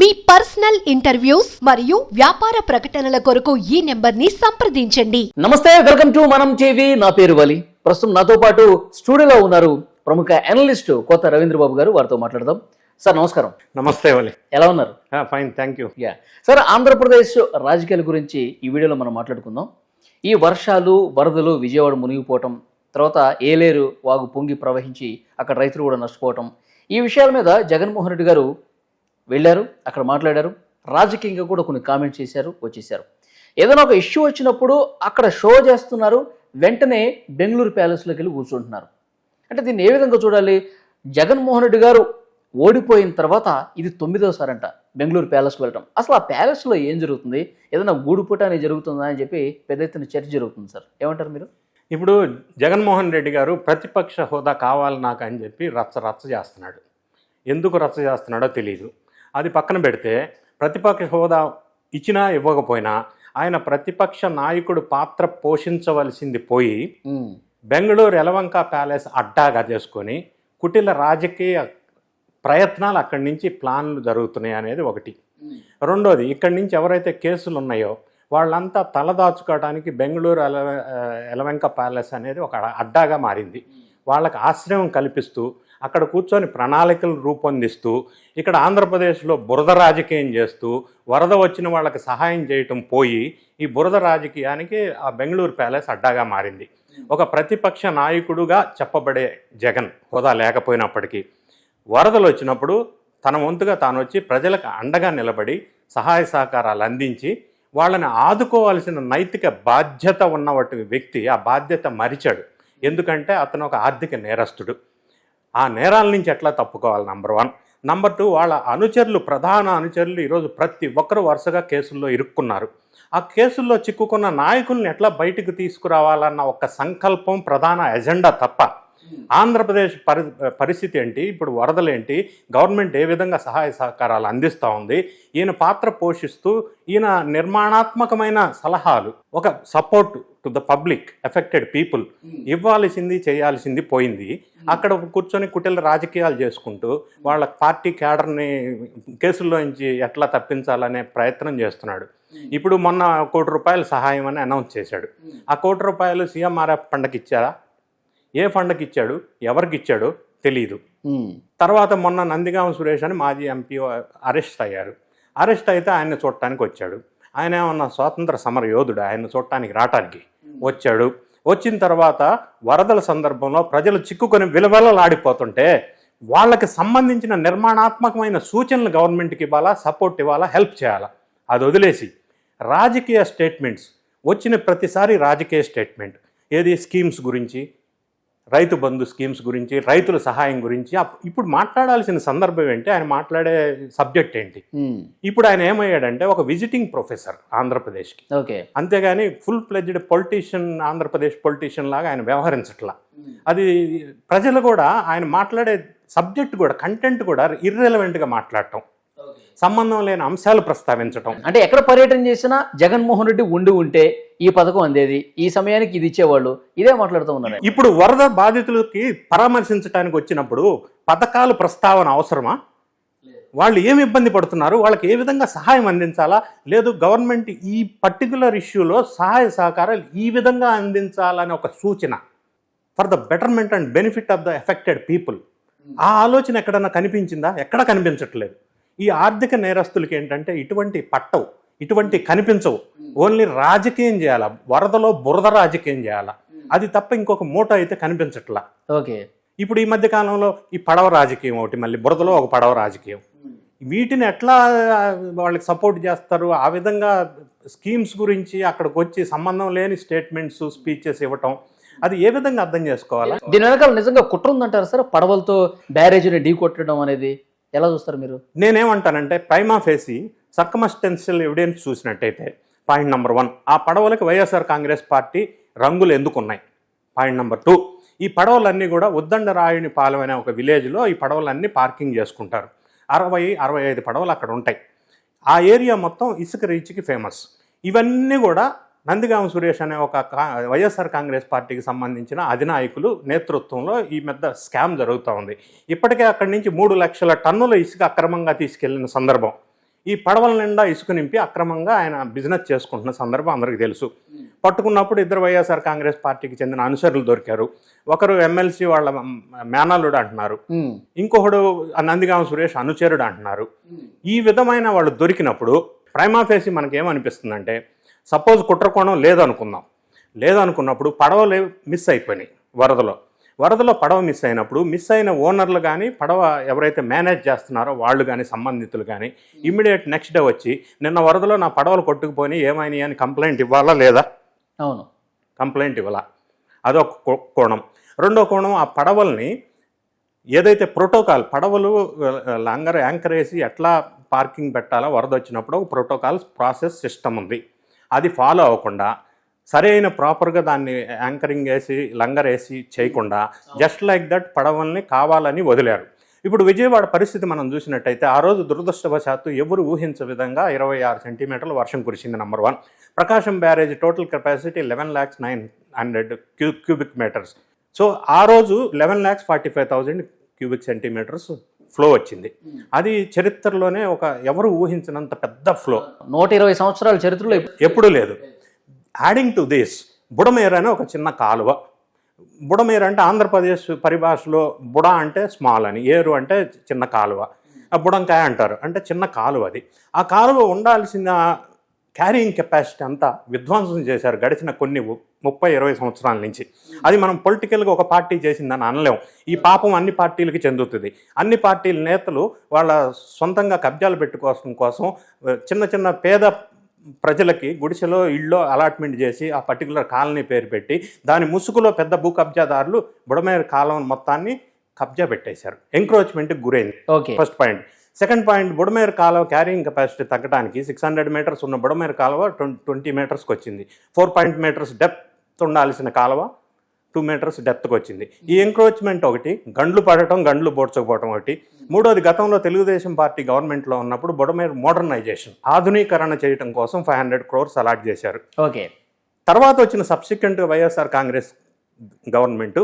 మీ personal interviews మరియు వ్యాపార ప్రకటనల కొరకు ఈ నెంబర్ని సంప్రదించండి. నమస్తే వెల్కమ్ టు మనం టీవీ. నా పేరు వలి. ప్రస్తుతం నాతో పాటు స్టూడియోలో ఉన్నారు ప్రముఖ అనలిస్ట్ కొత్త రవీంద్ర బాబు గారు. వారితో మాట్లాడదాం. సార్ నమస్కారం. నమస్తే వలి. ఎలా ఉన్నారు? Fine thank you yeah sir Andhra Pradesh రాజకీయాల గురించి ఈ వీడియోలో మనం మాట్లాడుకుందాం. ఈ వర్షాలు వరదలు విజయవాడ మునిగిపోవటం తర్వాత ఏలేరు వాగు పొంగి ప్రవహించి అక్కడ రైతులు కూడా నష్టపోవటం. ఈ విషయాల మీద జగన్మోహన్ రెడ్డి గారు వెళ్ళారు అక్కడ మాట్లాడారు. రాజకీయంగా కూడా కొన్ని కామెంట్స్ చేశారు వచ్చేసారు ఏదైనా ఒక ఇష్యూ వచ్చినప్పుడు అక్కడ షో చేస్తున్నారు వెంటనే బెంగళూరు ప్యాలెస్లోకి వెళ్ళి కూర్చుంటున్నారు. అంటే దీన్ని ఏ విధంగా చూడాలి? జగన్మోహన్ రెడ్డి గారు ఓడిపోయిన తర్వాత ఇది తొమ్మిదోసారి అంట బెంగళూరు ప్యాలెస్కి వెళ్ళటం. అసలు ఆ ప్యాలెస్లో ఏం జరుగుతుంది? ఏదైనా గూడుపుట అనేది జరుగుతుందా అని చెప్పి పెద్ద ఎత్తున చర్చ జరుగుతుంది సార్. ఏమంటారు మీరు? ఇప్పుడు జగన్మోహన్ రెడ్డి గారు ప్రతిపక్ష హోదా కావాలి నాకు అని చెప్పి రచ్చ రచ్చ చేస్తున్నాడు. ఎందుకు రచ్చ చేస్తున్నాడో తెలియదు అది పక్కన పెడితే ప్రతిపక్ష హోదా ఇచ్చినా ఇవ్వకపోయినా ఆయన ప్రతిపక్ష నాయకుడు పాత్ర పోషించవలసింది పోయి బెంగళూరు ఎలవంక ప్యాలెస్ అడ్డాగా చేసుకొని కుటిల రాజకీయ ప్రయత్నాలు అక్కడి నుంచి ప్లాన్లు జరుగుతున్నాయి అనేది ఒకటి. రెండోది ఇక్కడి నుంచి ఎవరైతే కేసులు ఉన్నాయో వాళ్ళంతా తలదాచుకోవడానికి బెంగళూరు ఎల ఎలవెంక ప్యాలెస్ అనేది ఒక అడ్డాగా మారింది. వాళ్ళకి ఆశ్రయం కల్పిస్తూ అక్కడ కూర్చొని ప్రణాళికలు రూపొందిస్తూ ఇక్కడ ఆంధ్రప్రదేశ్లో బురద రాజకీయం చేస్తూ వరద వచ్చిన వాళ్ళకి సహాయం చేయటం పోయి ఈ బురద రాజకీయానికి ఆ బెంగళూరు ప్యాలెస్ అడ్డాగా మారింది. ఒక ప్రతిపక్ష నాయకుడుగా చెప్పబడే జగన్ హోదా లేకపోయినప్పటికీ వరదలు వచ్చినప్పుడు తన వంతుగా తాను వచ్చి ప్రజలకు అండగా నిలబడి సహాయ సహకారాలు అందించి వాళ్ళని ఆదుకోవాల్సిన నైతిక బాధ్యత ఉన్నవంటి వ్యక్తి ఆ బాధ్యత మరిచాడు. ఎందుకంటే అతను ఒక ఆర్థిక నేరస్తుడు. ఆ నేరాల నుంచి ఎట్లా తప్పుకోవాలి? నంబర్ వన్ నంబర్ టూ వాళ్ళ అనుచరులు ప్రధాన అనుచరులు ఈరోజు ప్రతి ఒక్కరు వరుసగా కేసుల్లో ఇరుక్కున్నారు. ఆ కేసుల్లో చిక్కుకున్న నాయకుల్ని ఎట్లా బయటకు తీసుకురావాలన్న ఒక సంకల్పం ప్రధాన ఎజెండా తప్ప ఆంధ్రప్రదేశ్ పరి పరిస్థితి ఏంటి? ఇప్పుడు వరదలేంటి గవర్నమెంట్ ఏ విధంగా సహాయ సహకారాలు అందిస్తూ ఉంది? ఈయన పాత్ర పోషిస్తూ ఈయన నిర్మాణాత్మకమైన సలహాలు ఒక support to the public affected people ఇవ్వాల్సింది చేయాల్సింది పోయింది. అక్కడ కూర్చొని కుటిల రాజకీయాలు చేసుకుంటూ వాళ్ళ పార్టీ క్యాడర్ని కేసుల్లో నుంచి ఎట్లా తప్పించాలనే ప్రయత్నం చేస్తున్నాడు. ఇప్పుడు మొన్న కోటి రూపాయల సహాయం అని అనౌన్స్ చేశాడు. ఆ కోటి రూపాయలు సీఎంఆర్ఎఫ్ ఫండ్కి ఇచ్చారా ఏ ఫండ్కి ఇచ్చాడు ఎవరికి ఇచ్చాడో తెలియదు తర్వాత మొన్న నందిగామ సురేష్ అని మాజీ ఎంపీ అరెస్ట్ అయ్యారు. అరెస్ట్ అయితే ఆయన్ని చూడటానికి వచ్చాడు. ఆయన ఏమన్నా స్వాతంత్ర సమర యోధుడు? ఆయన చూడటానికి రావటానికి వచ్చాడు. వచ్చిన తర్వాత వరదల సందర్భంలో ప్రజలు చిక్కుకొని విలవెలలాడిపోతుంటే వాళ్ళకి సంబంధించిన నిర్మాణాత్మకమైన సూచనలు గవర్నమెంట్కి ఇవ్వాలా సపోర్ట్ ఇవ్వాలా హెల్ప్ చేయాలా? అది వదిలేసి రాజకీయ స్టేట్మెంట్స్ వచ్చిన ప్రతిసారి రాజకీయ స్టేట్మెంట్. ఏది? స్కీమ్స్ గురించి రైతు బంధు స్కీమ్స్ గురించి రైతుల సహాయం గురించి ఇప్పుడు మాట్లాడాల్సిన సందర్భం ఏంటి? ఆయన మాట్లాడే సబ్జెక్ట్ ఏంటి? ఇప్పుడు ఆయన ఏమయ్యాడంటే ఒక విజిటింగ్ ప్రొఫెసర్ ఆంధ్రప్రదేశ్కి. ఓకే. అంతేగాని full pledged politician Andhra Pradesh politician లాగా ఆయన వ్యవహరించట్లా. అది ప్రజలు కూడా ఆయన మాట్లాడే సబ్జెక్ట్ కూడా కంటెంట్ కూడా ఇర్రెలవెంట్గా మాట్లాడటం. సంబంధం లేని అంశాలు ప్రస్తావించటం. అంటే ఎక్కడ పర్యటన చేసినా జగన్మోహన్ రెడ్డి ఉండి ఉంటే ఈ పథకం అందేది? ఈ సమయానికి ఇది ఇచ్చేవాళ్ళు? ఇదే మాట్లాడుతూ ఉన్నారు ఇప్పుడు వరద బాధితులకి పరామర్శించడానికి వచ్చినప్పుడు పథకాలు ప్రస్తావన అవసరమా? వాళ్ళు ఏమి ఇబ్బంది పడుతున్నారు? వాళ్ళకి ఏ విధంగా సహాయం అందించాలా? లేదు గవర్నమెంట్ ఈ పర్టికులర్ ఇష్యూలో సహాయ సహకారాలు ఈ విధంగా అందించాలనే ఒక సూచన. For the betterment and benefit of the affected people. ఆ ఆలోచన ఎక్కడన్నా కనిపించిందా? ఎక్కడ కనిపించట్లేదు. ఈ ఆర్థిక నేరస్తులకి ఏంటంటే ఇటువంటి పట్టవు. ఇటువంటి కనిపించవు. ఓన్లీ రాజకీయం చేయాలా? వరదలో బురద రాజకీయం చేయాలా? అది తప్ప ఇంకొక మూట అయితే కనిపించట్లా. ఓకే. ఇప్పుడు ఈ మధ్య కాలంలో ఈ పడవ రాజకీయం ఒకటి మళ్ళీ బురదలో ఒక పడవ రాజకీయం. వీటిని ఎట్లా వాళ్ళకి సపోర్ట్ చేస్తారు? ఆ విధంగా స్కీమ్స్ గురించి అక్కడికి వచ్చి సంబంధం లేని స్టేట్మెంట్స్ స్పీచెస్ ఇవ్వటం అది ఏ విధంగా అర్థం చేసుకోవాలా? దీని వెనకాల నిజంగా కుట్ర ఉందంటారు సార్? పడవలతో బ్యారేజీని ఢీ కొట్టడం అనేది ఎలా చూస్తారు మీరు? నేనేమంటానంటే ప్రైమా ఫేసి సర్కమస్టెన్షియల్ ఎవిడెన్స్ చూసినట్టయితే పాయింట్ నెంబర్ వన్ ఆ పడవలకు వైఎస్ఆర్ కాంగ్రెస్ పార్టీ రంగులు ఎందుకు ఉన్నాయి పాయింట్ నెంబర్ టూ ఈ పడవలన్నీ కూడా ఉద్దండరాయుని పాలెం అనే ఒక విలేజ్లో ఈ పడవలన్నీ పార్కింగ్ చేసుకుంటారు. అరవై అరవై ఐదు పడవలు అక్కడ ఉంటాయి. ఆ ఏరియా మొత్తం ఇసుక రీచ్కి ఫేమస్. ఇవన్నీ కూడా నందిగామ సురేష్ అనే ఒక కా- వైఎస్ఆర్ కాంగ్రెస్ పార్టీకి సంబంధించిన అధినాయకులు నేతృత్వంలో ఈ మధ్య స్కామ్ జరుగుతూ ఉంది. ఇప్పటికే అక్కడి నుంచి మూడు లక్షల టన్నుల ఇసుక అక్రమంగా తీసుకెళ్ళిన సందర్భం. ఈ పడవల నిండా ఇసుక నింపి అక్రమంగా ఆయన బిజినెస్ చేసుకుంటున్న సందర్భం అందరికీ తెలుసు. పట్టుకున్నప్పుడు ఇద్దరు వైఎస్ఆర్ కాంగ్రెస్ పార్టీకి చెందిన అనుచరులు దొరికారు. ఒకరు ఎమ్మెల్సీ వాళ్ళ మేనల్లుడు అంటున్నారు. ఇంకొకడు నందిగామ సురేష్ అనుచరుడు అంటున్నారు. ఈ విధమైన వాళ్ళు దొరికినప్పుడు ప్రైమాఫేసి మనకి ఏమనిపిస్తుందంటే సపోజ్ కుట్రకోణం లేదనుకుందాం. లేదనుకున్నప్పుడు పడవలు మిస్ అయిపోయినాయి వరదలో. వరదలో పడవ మిస్ అయినప్పుడు మిస్ అయిన ఓనర్లు కానీ పడవ ఎవరైతే మేనేజ్ చేస్తున్నారో వాళ్ళు కానీ సంబంధితులు కానీ ఇమ్మీడియట్ నెక్స్ట్ డే వచ్చి నిన్న వరదలో నా పడవలు కొట్టుకుపోయి ఏమైనాయి అని కంప్లైంట్ ఇవ్వాలా లేదా? అవును. కంప్లైంట్ ఇవ్వాల. అదొక కోణం. రెండో కోణం ఆ పడవల్ని ఏదైతే ప్రోటోకాల్ పడవలు లంగర్ యాంకర్ వేసి ఎట్లా పార్కింగ్ పెట్టాలో వరద వచ్చినప్పుడు ఒక ప్రోటోకాల్ ప్రాసెస్ సిస్టమ్ ఉంది. అది ఫాలో అవ్వకుండా సరైన ప్రాపర్గా దాన్ని యాంకరింగ్ వేసి లంగర్ వేసి చేయకుండా జస్ట్ లైక్ దట్ పడవల్ని కావాలని వదిలారు. ఇప్పుడు విజయవాడ పరిస్థితి మనం చూసినట్టయితే ఆ రోజు దురదృష్టవశాత్తు ఎవరు ఊహించ విధంగా ఇరవై ఆరు సెంటీమీటర్ల వర్షం కురిసింది number one Prakasam barrage total capacity eleven lakhs nine hundred cu cubic metres so ఆ రోజు eleven lakhs forty five thousand cubic centimetres flow వచ్చింది అది చరిత్రలోనే ఒక ఎవరు ఊహించినంత పెద్ద ఫ్లో నూట ఇరవై సంవత్సరాల చరిత్రలో ఎప్పుడు- ఎప్పుడూ లేదు. యాడింగ్ టు దిస్ బుడమేర అనే ఒక చిన్న కాలువ. బుడమేరు అంటే ఆంధ్రప్రదేశ్ పరిభాషలో బుడ అంటే స్మాల్ అని ఏరు అంటే చిన్న కాలువ. ఆ బుడంకాయ అంటారు అంటే చిన్న కాలువ అది. ఆ కాలువ ఉండాల్సిన క్యారీయింగ్ కెపాసిటీ అంతా విధ్వంసం చేశారు గడిచిన కొన్ని ముప్పై ఇరవై సంవత్సరాల నుంచి. అది మనం పొలిటికల్గా ఒక పార్టీ చేసిందని అనలేం. ఈ పాపం అన్ని పార్టీలకి చెందుతుంది. అన్ని పార్టీల నేతలు వాళ్ళ సొంతంగా కబ్జాలు పెట్టుకోవడం కోసం చిన్న చిన్న పేద ప్రజలకి గుడిసెలో ఇళ్ళో అలాట్మెంట్ చేసి ఆ పర్టికులర్ కాలనీ పేరు పెట్టి దాని ముసుగులో పెద్ద భూ కబ్జాదారులు బుడమేరు కాలం మొత్తాన్ని కబ్జా పెట్టేశారు. ఎంక్రోచ్మెంట్కి గురైంది. Okay. First point second point Budameru కాలువ క్యారింగ్ కెపాసిటీ తగ్గడానికి సిక్స్ హండ్రెడ్ మీటర్స్ ఉన్న బుడమేరు కాలువ ట్వంటీ మీటర్స్కి వచ్చింది ఫోర్ పాయింట్ మీటర్స్ డెప్త్ ఉండాల్సిన కాలువ టూ మీటర్స్ డెప్త్కి వచ్చింది. ఈ ఎంక్రోచ్మెంట్ ఒకటి గండ్లు పడటం గండ్లు బోడ్చకపోవటం ఒకటి. మూడోది గతంలో తెలుగుదేశం పార్టీ గవర్నమెంట్లో ఉన్నప్పుడు బుడమేరు మోడర్నైజేషన్ ఆధునీకరణ చేయడం కోసం ఫైవ్ హండ్రెడ్ క్రోర్స్ అలాట్ చేశారు. ఓకే. తర్వాత వచ్చిన సబ్సిక్వెంట్ వైఎస్ఆర్ కాంగ్రెస్ గవర్నమెంట్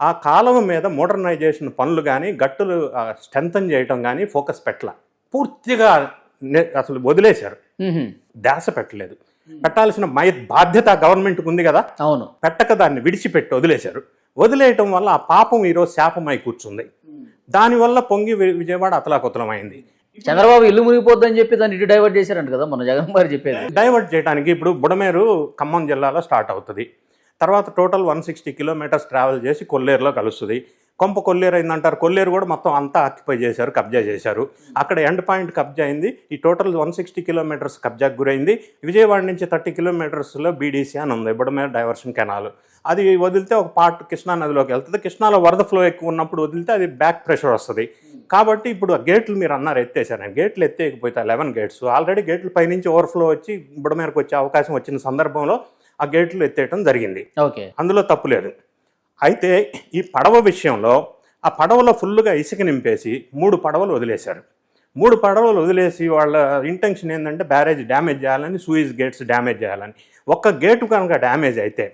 ఆ కాలం మీద మోడర్నైజేషన్ పనులు కానీ గట్టులు స్ట్రెంథన్ చేయటం కానీ ఫోకస్ పెట్టల. పూర్తిగా అసలు వదిలేశారు. ధ్యాస పెట్టలేదు. పెట్టాల్సిన మై బాధ్యత గవర్నమెంట్కి ఉంది కదా. అవును. పెట్టక దాన్ని విడిచిపెట్టి వదిలేశారు. వదిలేయటం వల్ల ఆ పాపం ఈరోజు శాపమై కూర్చుంది. దానివల్ల పొంగి విజయవాడ అతలాకుతలమైంది. చంద్రబాబు ఇల్లు మునిగిపోద్దని చెప్పి దాన్ని ఇటు డైవర్ట్ చేశారంట కదా మన జగన్ గారు చెప్పేది. డైవర్ట్ చేయడానికి ఇప్పుడు బుడమేరు ఖమ్మం జిల్లాలో స్టార్ట్ అవుతుంది. తర్వాత total one sixty kilometres travel చేసి కొల్లేరులో కలుస్తుంది. కొంప కొల్లేరు అయిందంటారు. కొల్లేరు కూడా మొత్తం అంతా ఆక్యుపై చేశారు కబ్జా చేశారు. అక్కడ ఎండ్ పాయింట్ కబ్జా అయింది. ఈ టోటల్ వన్ సిక్స్టీ కిలోమీటర్స్ కబ్జాకు గురైంది. విజయవాడ నుంచి థర్టీ కిలోమీటర్స్లో బీడీసీ అని ఉంది. Budameru diversion canal. అది వదిలితే ఒక పార్ట్ కృష్ణా నదిలోకి వెళ్తుంది. కృష్ణాలో వరద ఫ్లో ఎక్కువ ఉన్నప్పుడు వదిలితే అది బ్యాక్ ప్రెషర్ వస్తుంది. కాబట్టి ఇప్పుడు ఆ గేట్లు మీరు అన్నారు ఎత్తేసారని గేట్లు ఎత్తేయకపోతే లెవెన్ గేట్స్. ఆల్రెడీ గేట్లు పైనుంచి ఓవర్ఫ్లో వచ్చి బుడమేరకు వచ్చే అవకాశం వచ్చిన సందర్భంలో ఆ గేట్లు ఎత్తేయటం జరిగింది. ఓకే. అందులో తప్పు లేదు. అయితే ఈ పడవ విషయంలో ఆ పడవలో ఫుల్గా ఇసుక నింపేసి మూడు పడవలు వదిలేశారు. మూడు పడవలు వదిలేసి వాళ్ళ ఇంటెన్షన్ ఏంటంటే బ్యారేజ్ డ్యామేజ్ చేయాలని సూయిజ్ గేట్స్ డ్యామేజ్ చేయాలని. ఒక్క గేటు కనుక డ్యామేజ్ అయితే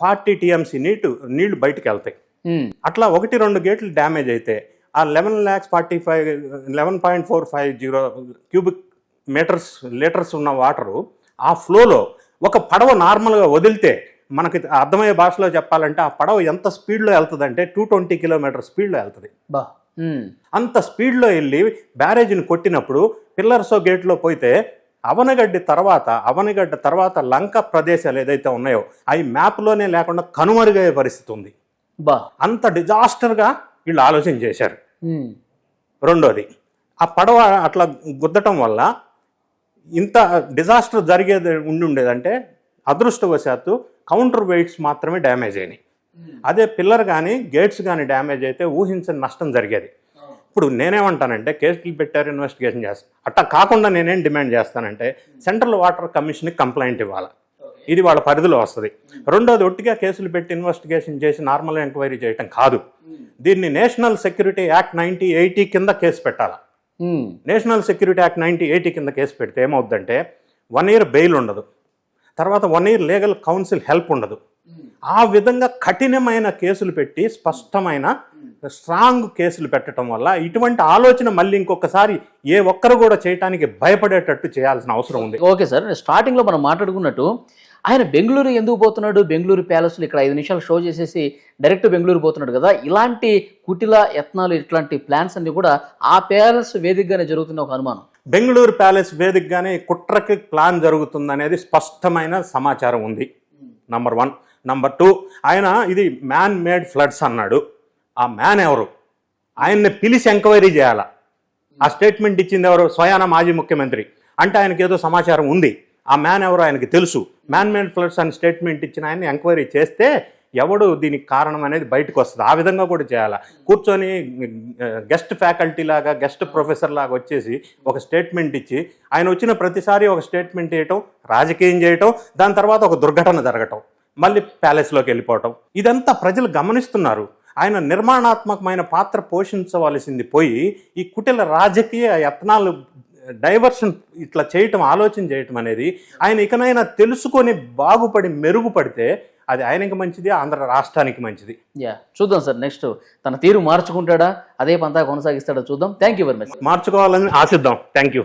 ఫార్టీ టీఎంసీ నీటు నీళ్ళు బయటికి వెళ్తాయి. అట్లా ఒకటి రెండు గేట్లు డ్యామేజ్ అయితే ఆ eleven lakhs forty five eleven point four five zero cubic metres litres ఉన్న వాటరు ఆ ఫ్లోలో ఒక పడవ నార్మల్గా వదిలితే మనకి అర్థమయ్యే భాషలో చెప్పాలంటే ఆ పడవ ఎంత స్పీడ్లో వెళ్తుందంటే టూ ట్వంటీ కిలోమీటర్ స్పీడ్లో వెళ్తుంది. బా. అంత స్పీడ్లో వెళ్ళి బ్యారేజ్ని కొట్టినప్పుడు పిల్లర్సో గేట్లో పోతే అవనగడ్డి తర్వాత అవనగడ్డ తర్వాత లంక ప్రదేశాలు ఏదైతే ఉన్నాయో అవి మ్యాప్లోనే లేకుండా కనుమరుగయ్యే పరిస్థితి ఉంది. బా. అంత డిజాస్టర్గా వీళ్ళు ఆలోచన చేశారు. రెండోది ఆ పడవ అట్లా గుద్దటం వల్ల ఇంత డిజాస్టర్ జరిగేది ఉండి ఉండేదంటే అదృష్టవశాత్తు కౌంటర్ వెయిట్స్ మాత్రమే డ్యామేజ్ అయినాయి. అదే పిల్లర్ కానీ గేట్స్ కానీ డ్యామేజ్ అయితే ఊహించని నష్టం జరిగేది. ఇప్పుడు నేనేమంటానంటే కేసులు పెట్టారు ఇన్వెస్టిగేషన్ చేస్తాను అట్టా కాకుండా నేనేం డిమాండ్ చేస్తానంటే సెంట్రల్ వాటర్ కమిషన్కి కంప్లైంట్ ఇవ్వాలి. ఇది వాళ్ళ పరిధిలో వస్తుంది. రెండోది ఒట్టిగా కేసులు పెట్టి ఇన్వెస్టిగేషన్ చేసి నార్మల్ ఎంక్వైరీ చేయటం కాదు. దీన్ని national security act ninety eighty కింద కేసు పెట్టాలి. National security act ninety eighty కింద కేసు పెడితే ఏమవుద్దంటే వన్ ఇయర్ బెయిల్ ఉండదు. తర్వాత one year legal counsel help ఉండదు. ఆ విధంగా కఠినమైన కేసులు పెట్టి స్పష్టమైన స్ట్రాంగ్ కేసులు పెట్టడం వల్ల ఇటువంటి ఆలోచన మళ్ళీ ఇంకొకసారి ఏ ఒక్కరు కూడా చేయటానికి భయపడేటట్టు చేయాల్సిన అవసరం ఉంది. ఓకే సార్ స్టార్టింగ్లో మనం మాట్లాడుకున్నట్టు ఆయన బెంగళూరు ఎందుకు పోతున్నాడు? బెంగళూరు ప్యాలెస్లో ఇక్కడ ఐదు నిమిషాలు షో చేసేసి డైరెక్ట్ బెంగళూరు పోతున్నాడు కదా. ఇలాంటి కుటిల యత్నాలు ఇట్లాంటి ప్లాన్స్ అన్ని కూడా ఆ ప్యాలెస్ వేదికగానే జరుగుతున్న ఒక అనుమానం. బెంగళూరు ప్యాలెస్ వేదికగానే కుట్రకి ప్లాన్ జరుగుతుందనేది స్పష్టమైన సమాచారం ఉంది. నంబర్ వన్ నంబర్ టూ ఆయన ఇది మ్యాన్ మేడ్ ఫ్లడ్స్ అన్నాడు. ఆ మ్యాన్ ఎవరు? ఆయన్ని పిలిచి ఎంక్వైరీ చేయాలా? ఆ స్టేట్మెంట్ ఇచ్చింది ఎవరు? స్వయాన మాజీ ముఖ్యమంత్రి. అంటే ఆయనకి ఏదో సమాచారం ఉంది. ఆ మ్యాన్ ఎవరో? ఆయనకి తెలుసు. మ్యాన్ మేడ్ ఫ్లడ్స్ అని స్టేట్మెంట్ ఇచ్చిన ఆయన్ని ఎంక్వైరీ చేస్తే ఎవడు దీనికి కారణం అనేది బయటకు వస్తుంది. ఆ విధంగా కూడా చేయాలా? కూర్చొని గెస్ట్ ఫ్యాకల్టీ లాగా గెస్ట్ ప్రొఫెసర్ లాగా వచ్చేసి ఒక స్టేట్మెంట్ ఇచ్చి ఆయన వచ్చిన ప్రతిసారి ఒక స్టేట్మెంట్ చేయటం రాజకీయం చేయటం దాని తర్వాత ఒక దుర్ఘటన జరగటం మళ్ళీ ప్యాలెస్లోకి వెళ్ళిపోవటం. ఇదంతా ప్రజలు గమనిస్తున్నారు. ఆయన నిర్మాణాత్మకమైన పాత్ర పోషించవలసింది పోయి ఈ కుటిల రాజకీయ యత్నాలు డైవర్షన్ ఇట్లా చేయటం ఆలోచన చేయటం అనేది ఆయన ఇకనైనా తెలుసుకొని బాగుపడి మెరుగుపడితే అది ఆయనకి మంచిది ఆంధ్ర రాష్ట్రానికి మంచిది. యా చూద్దాం సార్ నెక్స్ట్ తన తీరు మార్చుకుంటాడా? అదే పంతా కొనసాగిస్తాడా చూద్దాం. థ్యాంక్ యూ వెరీ మచ్ మార్చుకోవాలని ఆశిద్దాం. Thank you